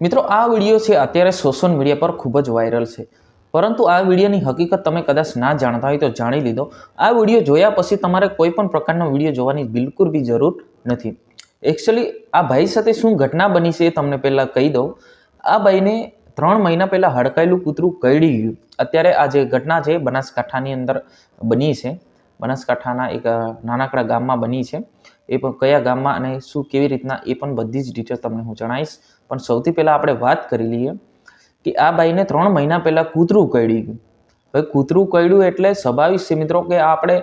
મિત્રો, આ વીડિયો છે અત્યારે સોશિયલ મીડિયા પર ખૂબ જ વાયરલ છે. પરંતુ આ વિડીયોની હકીકત તમે કદાચ ના જાણતા હોય તો જાણી લીધો. આ વીડિયો જોયા પછી તમારે કોઈ પણ પ્રકારનો વીડિયો જોવાની બિલકુલ બી જરૂર નથી. એકચ્યુઅલી આ ભાઈ સાથે શું ઘટના બની છે એ તમને પહેલાં કહી દઉં. આ ભાઈને ત્રણ મહિના પહેલાં હડકાયેલું કૂતરું કરડી ગયું. અત્યારે આ જે ઘટના છે બનાસકાંઠાની અંદર બની છે. બનાસકાંઠાના એક નાનકડા ગામમાં બની છે. એ પણ કયા ગામમાં અને શું કેવી રીતના એ પણ બધી જ ડિટેલ તમને હું જણાવીશ. પણ સૌથી પહેલાં આપણે વાત કરી લઈએ કે આ બાઈને ત્રણ મહિના પહેલાં કૂતરું કરડી ગયું હવે કૂતરું કરડ્યું એટલે સ્વાભાવિક છે મિત્રો કે આપણે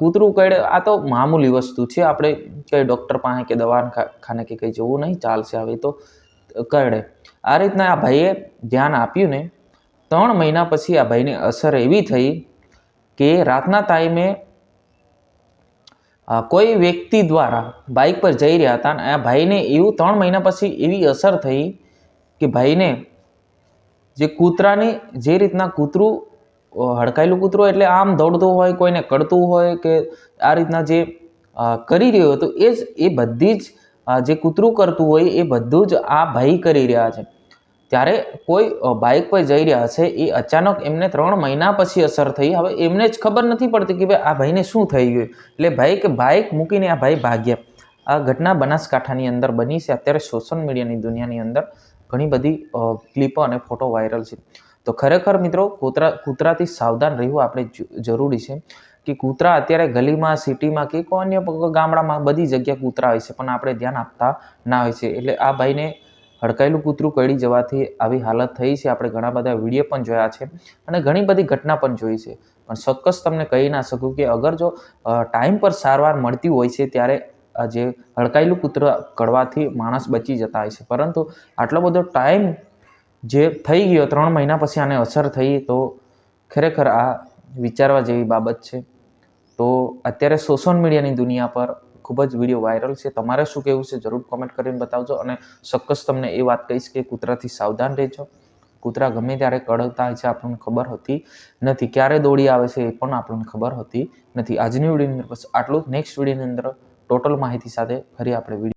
કૂતરું કરડે આ તો મામૂલી વસ્તુ છે. આપણે કંઈ ડૉક્ટર પાસે કે દવાખાને કે કંઈ જવું નહીં, ચાલશે હવે તો કરડે આ રીતના આ ભાઈએ ધ્યાન આપ્યું ને, ત્રણ મહિના પછી આ ભાઈને અસર એવી થઈ કે રાતના ટાઈમે કોઈ વ્યક્તિ દ્વારા બાઇક પર જઈ રહ્યા હતા અને આ ભાઈને એવું ત્રણ મહિના પછી એવી અસર થઈ કે ભાઈને જે કૂતરાની, જે રીતના કૂતરું હડકાયેલું કૂતરું એટલે આમ દોડતું હોય, કોઈને કડતું હોય કે આ રીતના જે કરી રહ્યો હતો, એ જ, એ બધી જ જે કૂતરું કરતું હોય એ બધું જ આ ભાઈ કરી રહ્યા છે. ત્યારે કોઈ બાઇક પર જઈ રહ્યા છે, એ અચાનક એમને ત્રણ મહિના પછી અસર થઈ. હવે એમને જ ખબર નથી પડતી કે ભાઈ આ ભાઈને શું થઈ ગયું. એટલે ભાઈ કે બાઇક મૂકીને આ ભાઈ ભાગ્યા. આ ઘટના બનાસકાંઠાની અંદર બની છે. અત્યારે સોશિયલ મીડિયાની દુનિયાની અંદર ઘણી બધી ક્લિપો અને ફોટો વાયરલ છે. તો ખરેખર મિત્રો, કૂતરા, કૂતરાથી સાવધાન રહેવું આપણે જરૂરી છે કે કૂતરા અત્યારે ગલીમાં સિટીમાં કે કોઈ અન્ય ગામડામાં બધી જગ્યાએ કૂતરા હોય છે, પણ આપણે ધ્યાન આપતા ના હોય છે. એટલે આ ભાઈને હડકાયેલું કૂતરું કળી જવાથી આવી હાલત થઈ છે. આપણે ઘણા બધા વીડિયો પણ જોયા છે અને ઘણી બધી ઘટના પણ જોઈ છે. પણ ચોક્કસ તમને કહી ના શકું કે અગર જો ટાઈમ પર સારવાર મળતી હોય છે ત્યારે જે હડકાયેલું કૂતરું કળવાથી માણસ બચી જતા હોય છે. પરંતુ આટલો બધો ટાઈમ જે થઈ ગયો, ત્રણ મહિના પછી આને અસર થઈ, તો ખરેખર આ વિચારવા જેવી બાબત છે. તો અત્યારે સોશિયલ મીડિયાની દુનિયા પર ખૂબ જ વીડિયો વાયરલ છે. તમારે શું કહેવું છે? જરૂર કોમેન્ટ કરીને બતાવજો અને ચોક્કસ તમને એ વાત કહીશ કે કૂતરાથી સાવધાન રહેજો. કૂતરા ગમે ત્યારે કડકતા હોય છે, આપણને ખબર હોતી નથી. ક્યારે દોડી આવે છે એ પણ આપણને ખબર હોતી નથી. આજની વિડીયોની અંદર બસ આટલું નેક્સ્ટ વિડીયોની અંદર ટોટલ માહિતી સાથે ફરી આપણે વીડિયો